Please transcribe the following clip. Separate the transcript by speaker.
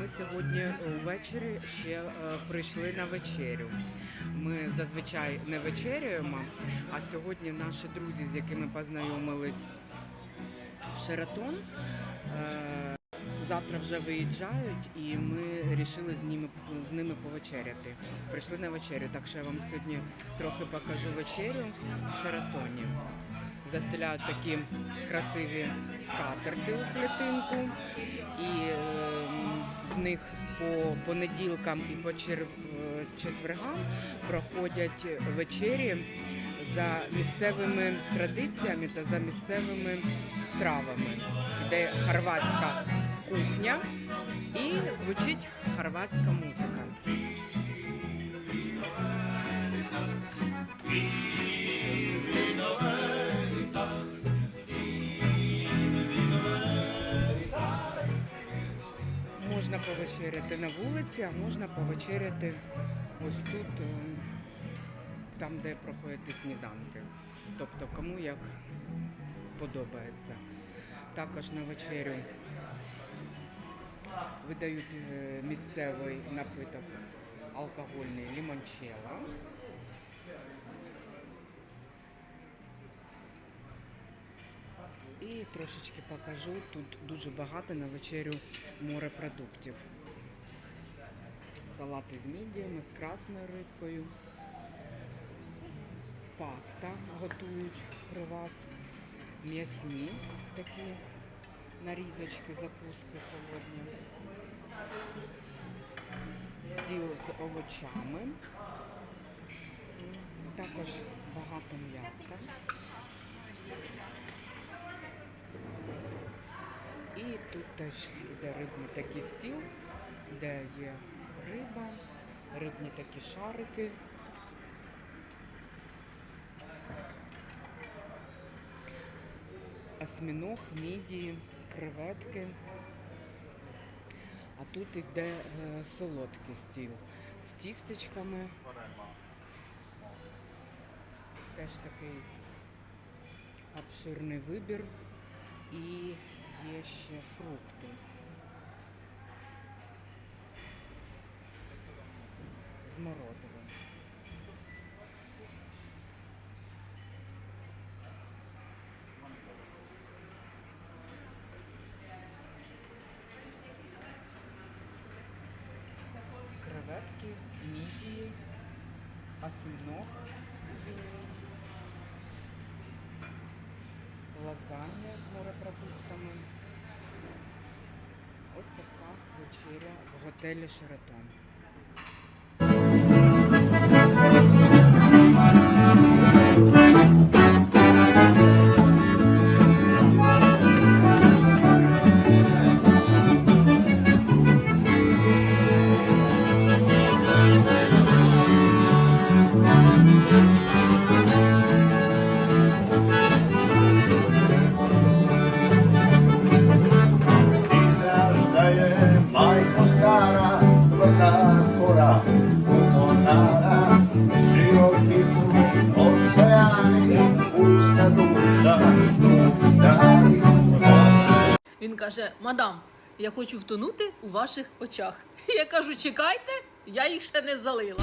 Speaker 1: Ми сьогодні ввечері ще е, прийшли на вечерю. Ми зазвичай не вечерюємо, а сьогодні наші друзі, з якими познайомились в Шератон, е, завтра вже виїжджають, і ми вирішили з ними, з ними повечеряти. Прийшли на вечерю, так що я вам сьогодні трохи покажу вечерю в Шератоні. Застеляють такі красиві скатерти у клітинку, і е, них по понеділкам і по е, четвергам проходять вечері за місцевими традиціями та за місцевими стравами, де хорватська кухня і звучить хорватська музика. Можна повечеряти на вулиці, а можна повечеряти ось тут, е, там, де проходять сніданки. Тобто кому як подобається. Також на вечерю видають е, місцевий напиток алкогольний лімончелло. І трошечки покажу. Тут дуже багато на вечерю морепродуктів. Салати з мідіями, з красною рибкою. Паста готують при вас. М'ясні такі нарізочки, закуски холодні. Стіл з овочами. Також багато м'яса. І тут теж йде рибний такий стіл, де є риба, рибні такі шарики. Осьміног, мідії, креветки. А тут йде е, солодкий стіл з тістечками. Теж такий обширний вибір. І є ще фрукти. З морозивом. Креветки, мідії, осьминог, лазанья з морепродуктами. Ось така вечеря в готелі Шератон.
Speaker 2: Він каже: Мадам, я хочу втонути у ваших очах. Я кажу, чекайте, я їх ще не залила.